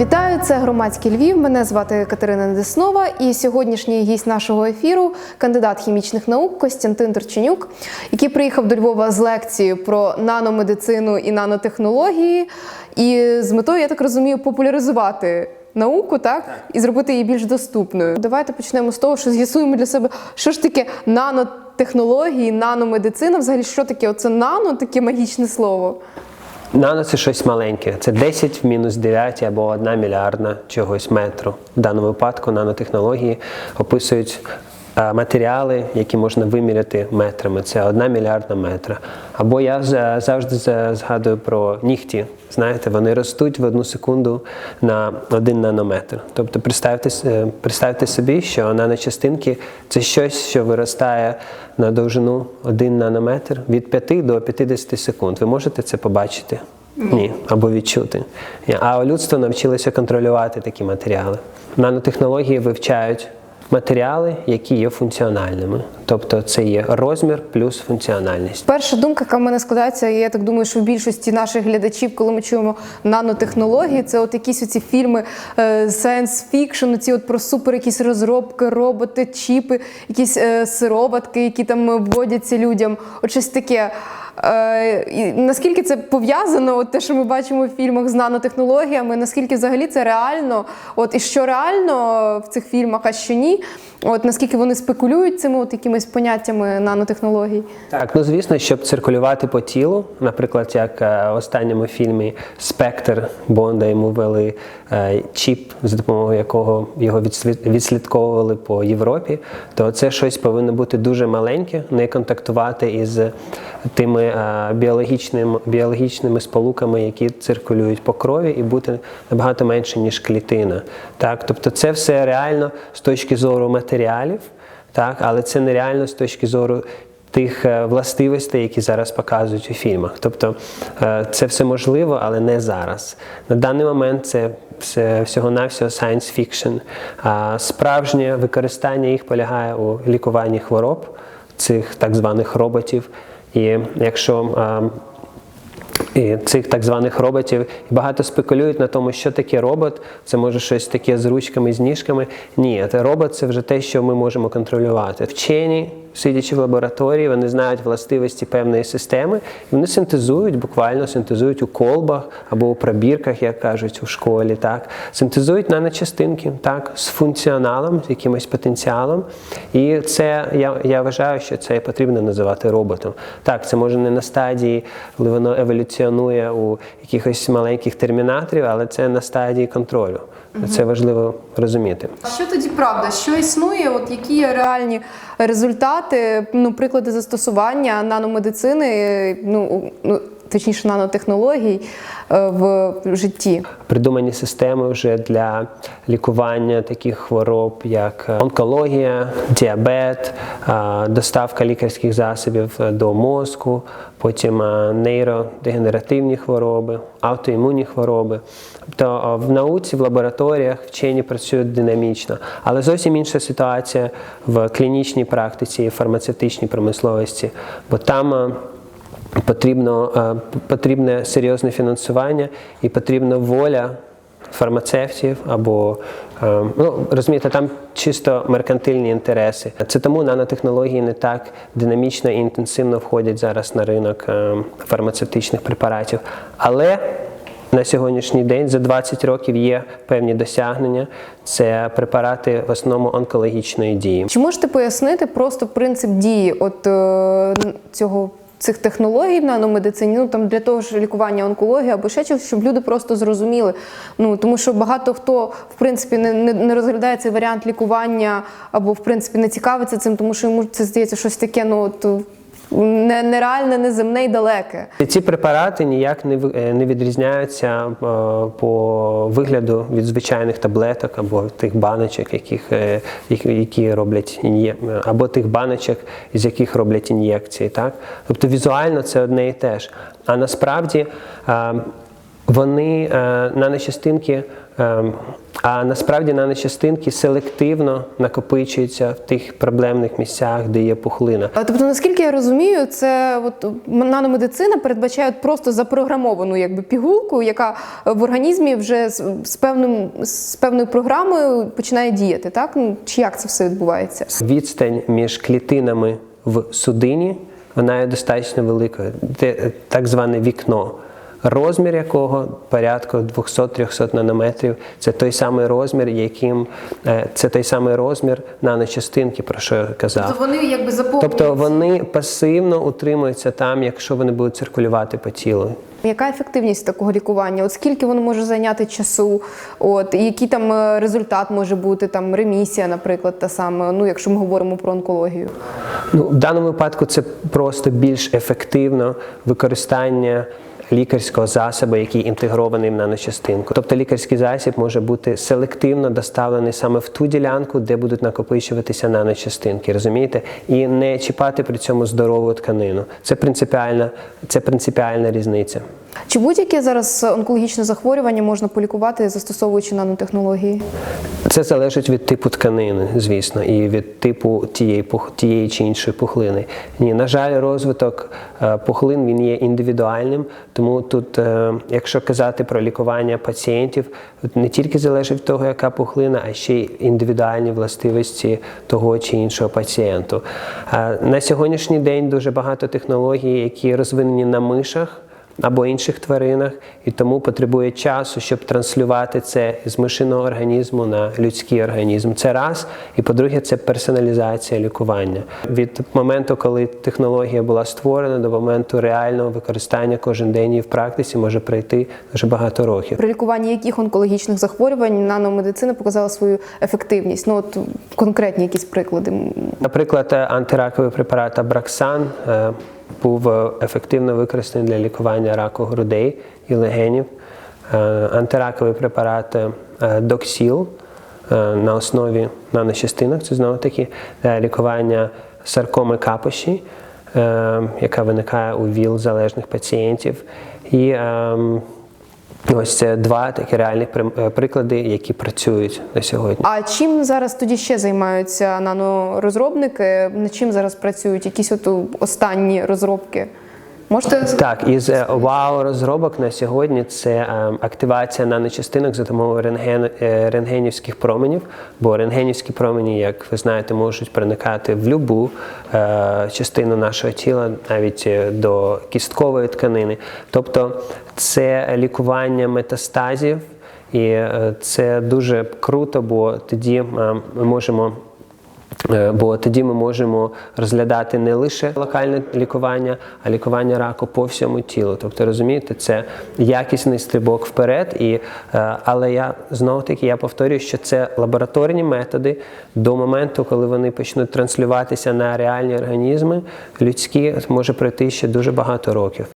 Вітаю, це громадський Львів. Мене звати Катерина Недеснова. І сьогоднішній гість нашого ефіру кандидат хімічних наук Костянтин Торченюк, який приїхав до Львова з лекцією про наномедицину і нанотехнології. І з метою, я так розумію, популяризувати науку, так? І зробити її більш доступною. Давайте почнемо з того, що з'ясуємо для себе, що ж таке нанотехнології, наномедицина. Взагалі, що таке? Оце нано, таке магічне слово. Нано це щось маленьке. Це 10 в мінус 9 або 1 мільярдна чогось метру. В даному випадку нанотехнології описують матеріали, які можна виміряти метрами. Це 1 мільярдна метра. Або я завжди згадую про нігті. Знаєте, вони ростуть в одну секунду на 1 нанометр. Тобто представте, е, представте собі, що наночастинки це щось, що виростає на довжину 1 нанометр від 5 до 50 секунд. Ви можете це побачити? Ні, або відчути. А людство навчилося контролювати такі матеріали. Нанотехнології вивчають матеріали, які є функціональними. Тобто це є розмір плюс функціональність. Перша думка, яка в мене складається, я так думаю, що в більшості наших глядачів, коли ми чуємо нанотехнології, це от якісь оці фільми е, science fiction, ці от про супер якісь розробки, роботи, чіпи, якісь е, сироватки, які там вводяться людям. От щось таке. Е, наскільки це пов'язано, от те, що ми бачимо в фільмах з нанотехнологіями, наскільки взагалі це реально? От і що реально в цих фільмах, а що ні? От наскільки вони спекулюють цими от якимись поняттями нанотехнологій? Так, ну звісно, щоб циркулювати по тілу, наприклад, як е, в останньому фільмі Спектр Бонда йому ввели е, чіп, за допомогою якого його відслід- відслідковували по Європі, то це щось повинно бути дуже маленьке, не контактувати із тими е, біологічним, біологічними сполуками, які циркулюють по крові, і бути набагато менше, ніж клітина. Так, тобто це все реально з точки зору матеріалів, так, але це нереально з точки зору тих е, властивостей, які зараз показують у фільмах. Тобто е, це все можливо, але не зараз. На даний момент це всього-навсього science fiction. Справжнє використання їх полягає у лікуванні хвороб цих так званих роботів. І якщо і цих так званих роботів багато спекулюють на тому, що таке робот. Це може щось таке з ручками, з ніжками. Ні, робот це вже те, що ми можемо контролювати. Вчені, сидячи в лабораторії, вони знають властивості певної системи, і вони синтезують, буквально синтезують у колбах або у пробірках, як кажуть у школі. Так синтезують наночастинки, так, з функціоналом, з якимось потенціалом. І це я, я вважаю, що це потрібно називати роботом. Так, це може не на стадії, коли воно еволюціонує у якихось маленьких термінаторів, але це на стадії контролю. Це важливо розуміти. Що тоді правда? Що існує? От які реальні результати, ну приклади застосування наномедицини, ну, ну точніше нанотехнологій е, в житті? Придумані системи вже для лікування таких хвороб, як е, онкологія, діабет, е, доставка лікарських засобів до мозку, потім нейродегенеративні хвороби, автоімунні хвороби. Тобто в науці, в лабораторіях вчені працюють динамічно, але зовсім інша ситуація в клінічній практиці і фармацевтичній промисловості, бо там. Потрібно, е, потрібне серйозне фінансування і потрібна воля фармацевтів або е, ну розумієте, там чисто меркантильні інтереси. Це тому нанотехнології не так динамічно і інтенсивно входять зараз на ринок е, фармацевтичних препаратів. Але на сьогоднішній день за 20 років є певні досягнення. Це препарати в основному онкологічної дії. Чи можете пояснити просто принцип дії от цього? Цих технологій в наномедицині, ну там для того ж лікування онкології або ще чогось, щоб люди просто зрозуміли. Ну тому що багато хто в принципі не, не, не розглядає цей варіант лікування або в принципі не цікавиться цим, тому що йому це здається щось таке, ну от нереальне, неземне і далеке. Ці препарати ніяк не е, не відрізняються е, по вигляду від звичайних таблеток або тих баночок, яких, е, які- роблять або тих баночок, з яких роблять ін'єкції. Так? Тобто візуально це одне і те ж. А насправді е, вони наночастинки Ем, А насправді наночастинки селективно накопичуються в тих проблемних місцях, де є пухлина. А, Тобто, наскільки я розумію, це от наномедицина передбачає просто запрограмовану якби пігулку, яка в організмі вже з, з певним з певною програмою починає діяти. Так Ну, чи як це все відбувається? Відстань між клітинами в судині вона є достатньо великою, Де так зване вікно. Розмір якого порядку 200-300 нанометрів. Це той самий розмір, яким е, це той самий розмір наночастинки, про що я казав. вони якби заповнюють. Тобто вони пасивно утримуються там, якщо вони будуть циркулювати по тілу. Яка ефективність такого лікування? От скільки воно може зайняти часу? От і який там е, результат може бути? Там ремісія, наприклад, та саме. Ну, якщо ми говоримо про онкологію. Ну, в даному випадку це просто більш ефективно використання лікарського засобу, який інтегрований в наночастинку. Тобто лікарський засіб може бути селективно доставлений саме в ту ділянку, де будуть накопичуватися наночастинки, розумієте? І не чіпати при цьому здорову тканину. Це принципіальна, це принципіальна різниця. Чи будь-яке зараз онкологічне захворювання можна полікувати, застосовуючи нанотехнології? Це залежить від типу тканини, звісно, і від типу тієї, тієї чи іншої пухлини. Ні, на жаль, розвиток е, пухлин він є індивідуальним, тому тут, е, якщо казати про лікування пацієнтів, не тільки залежить від того, яка пухлина, а ще й індивідуальні властивості того чи іншого пацієнту. Е, На сьогоднішній день дуже багато технологій, які розвинені на мишах або інших тваринах, і тому потребує часу, щоб транслювати це з мишиного організму на людський організм. Це раз. І по-друге, це персоналізація лікування. Від моменту, коли технологія була створена, до моменту реального використання кожен день її в практиці може пройти дуже багато років. При лікуванні яких онкологічних захворювань наномедицина показала свою ефективність? Ну от конкретні якісь приклади. Наприклад, антираковий препарат Абраксан е, був е, ефективно використаний для лікування раку грудей і легенів. Е, Антираковий препарат Доксіл е, на основі наночастинок, це знову таки для лікування саркоми капощі, яка виникає у ВІЛ залежних пацієнтів. І ем, ось це два такі реальних е, приклади, які працюють на сьогодні. А чим зараз тоді ще займаються нанорозробники? На чим зараз працюють? Якісь от останні розробки? Можете Так, із е, вау розробок на сьогодні це е, активація наночастинок за допомогою рентген, е, рентгенівських променів, бо рентгенівські промені, як ви знаєте, можуть проникати в будь-яку частину нашого тіла, навіть до кісткової тканини. Тобто це лікування метастазів, і це дуже круто, бо тоді ми можемо. Е, Бо тоді ми можемо розглядати не лише локальне лікування, а лікування раку по всьому тілу. Тобто, розумієте, це якісний стрибок вперед. І, е, але я знову таки я повторюю, що це лабораторні методи до моменту, коли вони почнуть транслюватися на реальні організми, людські може пройти ще дуже багато років.